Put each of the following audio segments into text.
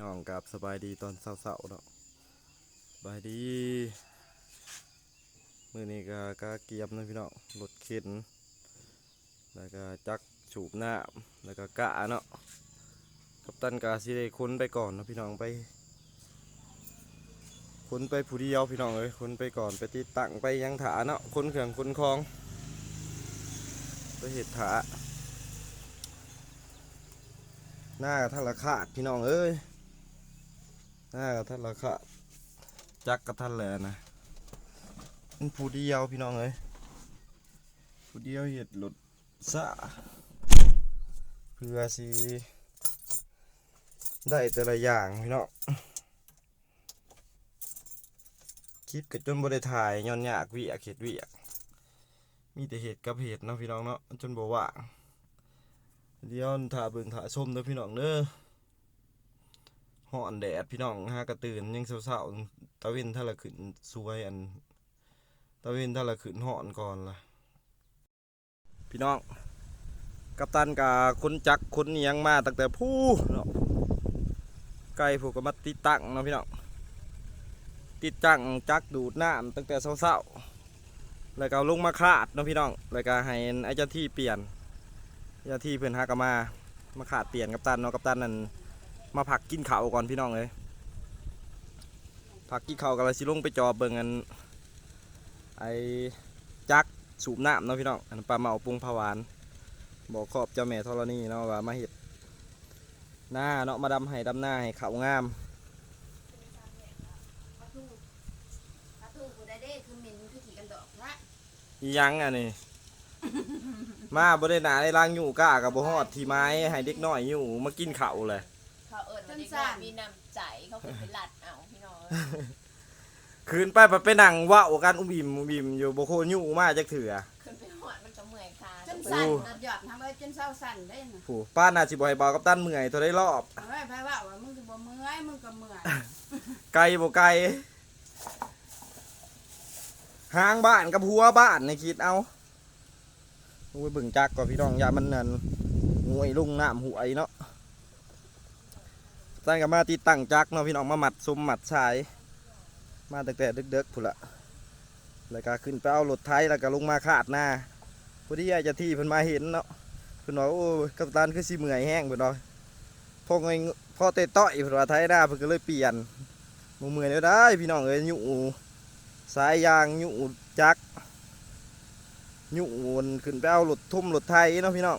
น้องกับสบายดีตอนเศร้าๆเนาะสบายดีมือนี้ก็กเกียมนะพี่น้องรถเข็นแล้วก็จักฉูบน้ำแล้วก็กะเนาะกัปตันกาสิได้ค้นไปก่อนนะพี่น้องไปค้นไปผู้เดียวพี่น้องเอ้ยค้นไปก่อนไปติดตั้งไปยังถาเนาะค้นเครื่องค้นคลอง ไปเห็ดถาหน้ากับท่านละขาดพี่น้องเอ้ย น้ากับท่านละขาดจักกับท่านแหละนะมันผู้เดียวพี่น้องเอ้ยผู้เดียวเห็ดหลุดซะเพื่อสิได้แต่ละอย่างพี่น้องคลิปก็จนบ่ได้ถ่ายย้อนยากวิอยากเห็ดวิอยากมีแต่เห็ดกับเห็ดเนาะพี่น้องเนาะจนบว่างเดี๋ยวถ่าเบิ่งถ่าชมเด้อพี่น้องเด้อ ฮ้อนแดดพี่น้องหากระตื่นยังเช้าๆตะเวนถ้าละขึ้นสวยอันตะเวนถ้าละขึ้นฮ้อนก่อนล่ะ พี่น้อง กัปตันกาคนจักคนเนียงมาตั้งแต่ผู้เนาะไกลผูกก็มาติดตั้งเนาะพี่น้องติดตั้งจักดูดน้ำตั้งแต่เช้าๆแล้วก็ลงมาคลาดเนาะพี่น้องแล้วก็ให้ไอ้เจ้าที่เปลี่ยนเจ้าที่เพื่อนฮักกมามาขาดเปลี่ยนกับตันเนาะกับตันนั่น มาผักกินข้าวก่อนพี่น้องเลยผักกินข้าวกันแล้วสิลงไปจอบเบิ่งกันไอ้จักสูบน้ำเนาะพี่น้องอันนนปลาเมาปรุงผาวานบอกขอบเจ้าแม่ธรณีเนาะว่ามาเห็ดหน้าเนาะมาดำให้ดำหน้าให้ขาวงามปลาทูปลาทูกูได้เด้คือเหม็นคือขี่กันดอกละอีหยังอะนี่มาบ่ได้หนาได้ล้างอยู่ก้ากับบ่ฮอดที่ไม้ให้เด็กน้อยอยู่มากินข้าวเลย เขาเอิญวันนี้ก็มีน้ำใจเขาเป็นไปหลัดเอาพี่น้องคืนไปไปไปนั่งเว่ากันอุ้มอิ่มอุ้มอิ่มอยู่บ่โคยู่มาจักเถื่อขึ้นไปหอดมันก็เมื่อยคาจนสั่นตัดหยอดทำไว้จนเศร้าสั่นได้น่ะผู้ป้าน่าสิบ่ให้เบากับตันเมื่อยเท่าได้รอบ เอาไว้ไผว่าว่ามึงสิบ่เมื่อยมึงก็เมื่อยไกลบ่ไกลห่างบ้านกับหัวบ้านในคิดเอาโอ้ยเบิ่งจักก่อนพี่น้องอย่ามันนั่นหวยลุงน้ำหวยเนาะ ตั้งกับมาติดตั้งจักเนาะพี่น้องมาหมัดซุมหมัดชาย มาตั้งแต่เดึกๆพุ่นละแล้วก็ขึ้นไปเอารถไถแล้วก็ลงมาขาดหน้าพอดีไอ้จ้าที่เพิ่นมาเห็นเนาะเพิ่นว่าโอ้กัปตันคือสิเมื่อยแห้งเพิ่นว่าพอไงพอเตะต้อยเพิ่นว่าไถหน้าเพิ่นก็เลยเปลี่ยนบ่เมื่อยแล้วได้ พี่น้องเอ้ยอยู่สายยางอยู่จักอยู่วนขึ้นไปเอารถทุ่มรถไถเนาะพี่น้อง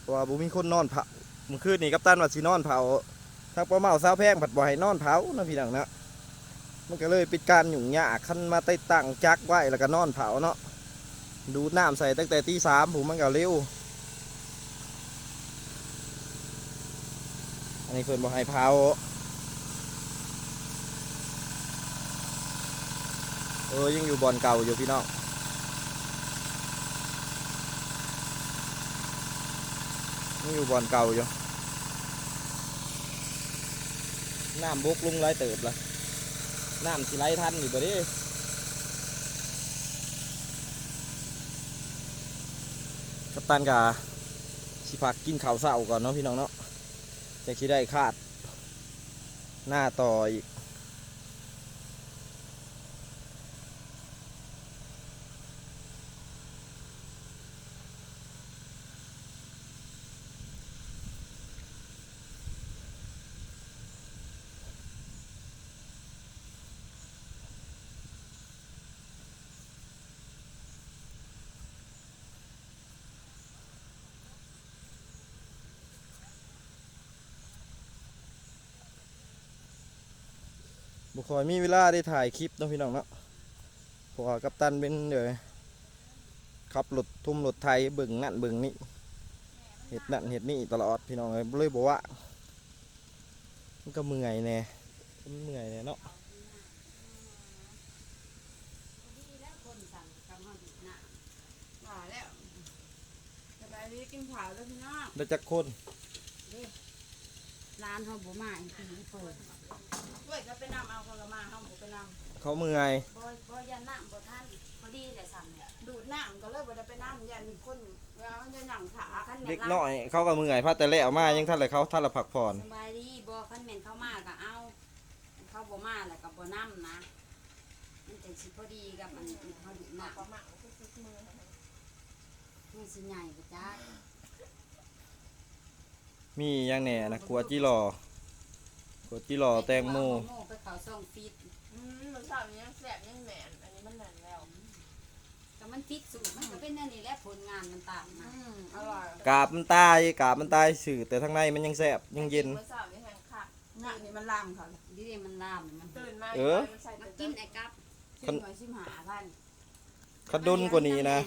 เพราะว่าบ่มีคนนอนเผาเมื่อคืนนี้กัปตันว่าสินอนเผา ถ้าปลาเมาสาวแพงผัดบ่ให้นอนเผานะพี่น้องเนาะมันก็เลยป็นการหยุ่งยากขั้นมาใต้ตั้งจักไว้แล้วก็นอนเผาเนาะดูน้ำใส่ตั้งแต่ตีสามผมมันก็เร็วอันนี้เพิ่นบอกให้เผาเออยังอยู่บอนเก่าอยู่พี่น้องยังอยู่บอนเก่าอยู่ น้ำบกลุงไรเติบละน้ำสิไหลทันอยู่บ่เดิกัปตันกาสิพักกินข้าวเช้าก่อนเนาะพี่น้องเนาะจะคิดได้คาด หน้าต่ออีก บุคอยมีเวลาได้ถ่ายคลิปเนาะพี่น้องเนาะเพราะว่ากัปตันเป็นเดี๋ยวขับรถทุ่มรถไทยเบิ่งนั่นเบิ่งนี่เห็ดนั่นเห็ดนี่ตลอดพี่น้องเลยเลยบอกว่ามันก็เมื่อยแน่มันเมื่อยแน่เนาะดีแล้วคนสั่งกำลังดีน่ะว่าแล้วสบายดีกินข้าวแล้วพี่น้องแล้วจักคนร้านเฮาบ่มาอีกทีเปิด ด้วยก็ไปนำเอาคนละมาเฮาบ่ไปนเขาเมื่อยบ่บ่ยันน้ำบ่ทันพอดีเลยสั่นเนี่ยดูดน้ำก็เลยบ่ได้ไปน้ำยันคนแล้วมันจะหยั่งขาคันแม่เด็กนน้อย เขาก็เมื่อยพัดแต่แล้วมายังท่านเลยเขาท่านละพักผ่อนสบายดีบ่คันแม่นเข้ามาก็เอา เข้าบ่มาแล้วก็บ่นํนะมันจังสิพอดีกับมันเฮาดูดน้ำประมาณก็คือมือมันสิใหญ่ก็จ้ามีหยังแหน่นะกัวจิรอ กัวจิรอแตงโมโมไปเขาส่งฟีดอืมมันชอบยังแสบยังแหมนอันนี้มันนั่นแล้วก็มันฟิกสูตรมันก็เป็นอันนี้แหละผลงานมันต่างนะอืมอร่อยกาบมันตายกาบมันตายสื่อแต่ข้างในมันยังแซ่บยังเย็น มันชอบยังแห้งค่ะงานนี่มันลามเขาดิมันลามมันตื่นมาเออ มันใส่มันกิกินนไอ้กับคันชิมหน่อยชิมหาพันคันดุนกว่านี้นะ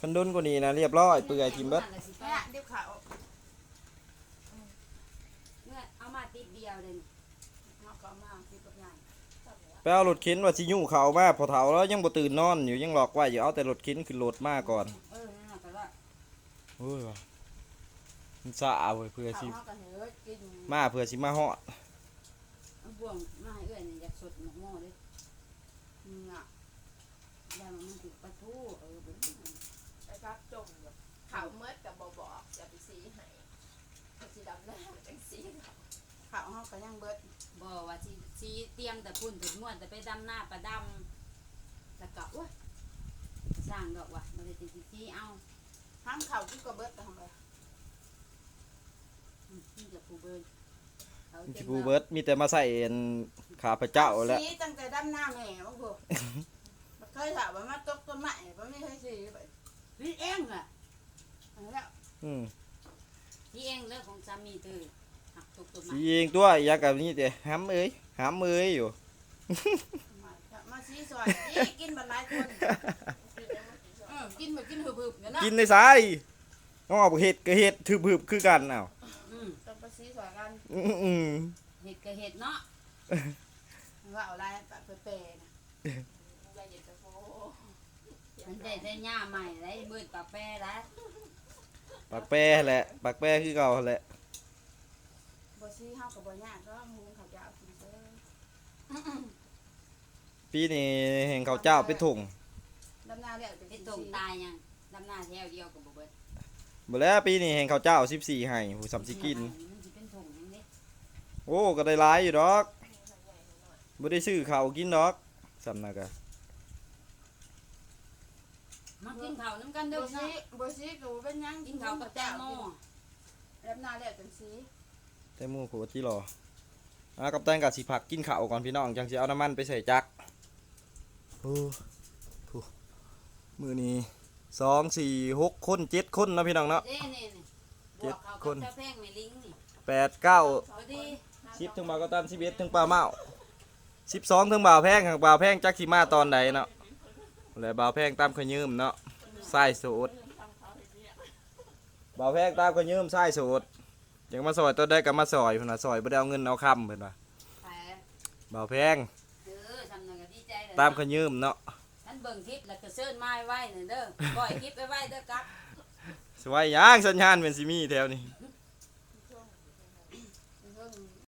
คันดุนกว่านี้นะเรียบร้อยเปื่อยทิมเบิดเนี่ยเดี๋ยวเขาเมื่อเอามาติดเดี ยวเลยเอาก็เอามาติดกับงานไปเอารถเข็นว่าสิยุ่งเขามาพอเฒ่าแล้วยังบ่ตื่นนอนอยู่ยังหลอกไว้อยู่เอาแต่รถเข็นขึ้นรถมาก่อนเออนั่นน่ะก็ว่าโอ้ยว่ะมันสะเว้ยเพื่อเขาสิ เขาก็เฮ้ยกินมาเพื่อสิมาฮอดเอาบ่วงมาให้เอื้อยนี่อยากสดหมกหม้อเลยมึงอะยามันติดปลาทูเออเป็นอย่างนั้นไปครับจมแบบเขาเมื่อกับบอกบอกอย่าไปซีให้สีดำหน้าจังสีเขา ข้าวเฮาก็ยังเบิดบ่ว่าสิสิเตรียมแต่พุ่นแต่ม่วนแต่ไปดำหน้าประดำแล้วก็โอ้ยสร้างดอกว่ะบ่ได้ติดสิเอาห้ามเข่าที่กระเบิดทำไมอืมนี่จะผู้เบิดเขามันเก็สิบผู้ไว้เบิดมีแต่มาใส่เอ็นขาพระเจ้าแล้ว สีตั้งแต่ดำหน้าแม่โอ้โหมันเคยถามว่ามาตกต้นไม้มันไม่เคยสีไปนี่เองอะอันนี้แล้วอืมนี่เองเรื่องของสามีเธอ หักตกต้นสีไม้เองตัวอยากกับนี่แต่ห้ำเอ้ยห้ำเอ้ยอยู่ มามาสีสวยนี่กินบันหลายคนเออกินแบบกินหืบๆเนี่ยนะกินในสายต้องเอาเห็ดกับเห็ดถืบๆคือกันอ้าวอืมต้องไปสีสวยกันอืมอืมเห็ดกับเห็ดเนาะว่าเอาอะไรแบบเปรย์ๆนะละเอียดจะโฟมันได้ได้หญ้าใหม่ได้เบิดปากแปรแล้วปากแปรแหละปากแปรคือเก่าแหละ บ่สีเฮากับบ่ยากก็หุงข้าวเจ้ากินเด้อปีนี้แห่งเขาวเจ้าเป็นถุงดำหน้าแล้วจะเป็เป็นนตตรรงงตายยังดำหน้าแถวเดียวกับบ่เบิดบ่แล้วปีนี้แห่งเขาวเจ้า14ให้ผู้สำสิกิน มันสิเป็นถุงนึงเด้โอ้ก็ได้หลายอยู่ดอกบ่ได้ซื้อข้าวกินดอกสำนักอะมากินข้าวน้ำกันเด้บ่อสีเนาะบ่สีก็บ่เป็นหยังกินข้าวกับแตงโมดำหน้าแล้วจังสี แต่หมู่โคจิรออะกับแตงกับสิผักกินข้าวก่อนพี่น้องจังสิเอาน้ำมันไปใส่จักรโอ้โหมื้อนี้สองสี่หกคนเจ็ดคนนะพี่น้องเนาะ เด้นี่นี่บเจ็วดกเขาคกับนเจ้าแพงแม่ลิงนี่แปดเก้าพอดีสิบถึงบ่าวกตันสิบเอ็ดถึงปลาเมาสิบสองถึงบ่าวแพงทางบ่าวแพงจักสิมาตอนใดเนาะแล้วบ่าวแพงตามขยืมเนาะไส้สูตรบ่าวแพงตามขยืมไส้สูตร อยากมาซอยตัวได้ก็มาซอยพุ่นน่ะซอยบ่ได้เอาเงินเอาคำเพิ่นว่าไปบ่าวแพงเออทำนั่นก็ดีใจเลยตามขยืมเนาะท่านเบิ่งคลิปแล้วก็เซิร์นไม้ไว้นี่เด้อปล่อยคลิปไว้ไว้เด้อกับ สวยหยังสัญญาณเป็นสิมีแถวนี้อื